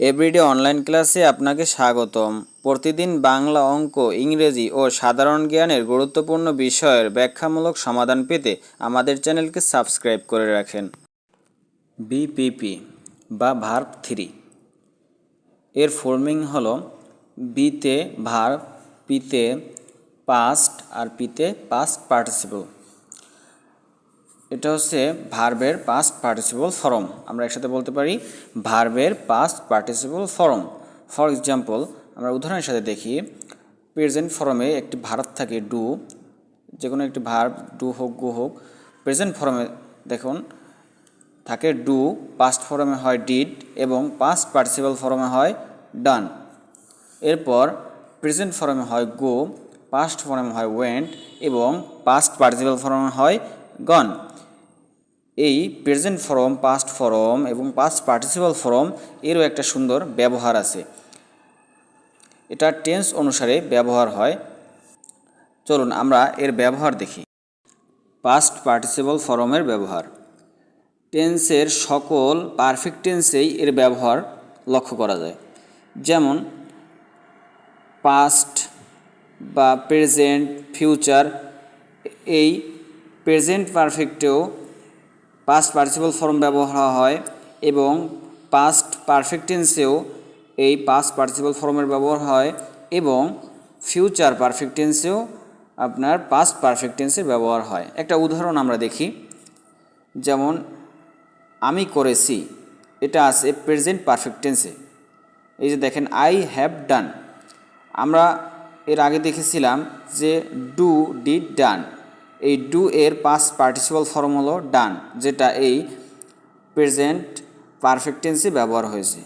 Everyday online ক্লাসে আপনাকে স্বাগতম। প্রতিদিন বাংলা অঙ্ক, ইংরেজি ও সাধারণ জ্ঞানের গুরুত্বপূর্ণ বিষয়ের ব্যাখ্যামূলক সমাধান পেতে আমাদের চ্যানেলকে সাবস্ক্রাইব করে রাখেন। বিপিপি বা ভার্ব থ্রি। এর ফর্মিং হলো বিতে ভার্ব, পিতে পাস্ট আর পিতে পাস্ট পার্টিসিপল এটা হচ্ছে ভার্বের পাস্ট পার্টিসিপল ফর্ম আমরা একসাথে বলতে পারি ভার্বের past participle form for example আমরা উদাহরণের সাথে দেখি প্রেজেন্ট ফর্মে একটি ভার্ব থাকে ডু যে কোনো একটি ভার্ব ডু হোক গো হোক প্রেজেন্ট ফর্মে দেখুন, থাকে ডু পাস্ট ফর্মে হয় ডিড এবং পাস্ট পার্টিসিপল ফর্মে হয় ডান এরপর প্রেজেন্ট ফর্মে হয় গো পাস্ট ফর্মে হয় ওয়েন্ট এবং পাস্ট পার্টিসিপল ফর্মে হয় গন এই প্রেজেন্ট ফর্ম পাস্ট ফর্ম এবং পাস্ট পার্টিসিপাল ফর্ম এরও একটা সুন্দর ব্যবহার আছে। এটা টেন্স অনুসারে ব্যবহার হয়। চলুন আমরা এর ব্যবহার দেখি। পাস্ট পার্টিসিপাল ফর্মের ব্যবহার। টেন্সের সকল পারফেক্ট টেন্সেই এর ব্যবহার লক্ষ্য করা যায়। যেমন পাস্ট বা প্রেজেন্ট ফিউচার এই প্রেজেন্ট পারফেক্টেও পাস্ট পার্টিসিপাল ফর্ম ব্যবহার হয় এবং পাস্ট পারফেক্ট টেন্সেও এই পাস্ট পার্টিসিপাল ফর্মের ব্যবহার হয় এবং ফিউচার পারফেক্ট টেন্সেও আপনার পাস্ট পারফেক্ট টেন্সের ব্যবহার হয়। একটা উদাহরণ আমরা দেখি। যেমন, আমি করেছি, এটা আছে প্রেজেন্ট পারফেক্ট টেন্সে এই যে দেখেন আই হ্যাভ ডান আমরা এর আগে দেখেছিলাম যে ডু ডিড ডান এই ডু এর পাস্ট পার্টিসিপাল ফর্ম হলো ডান, যেটা এই প্রেজেন্ট পারফেক্ট টেন্সে ব্যবহার হয়েছে।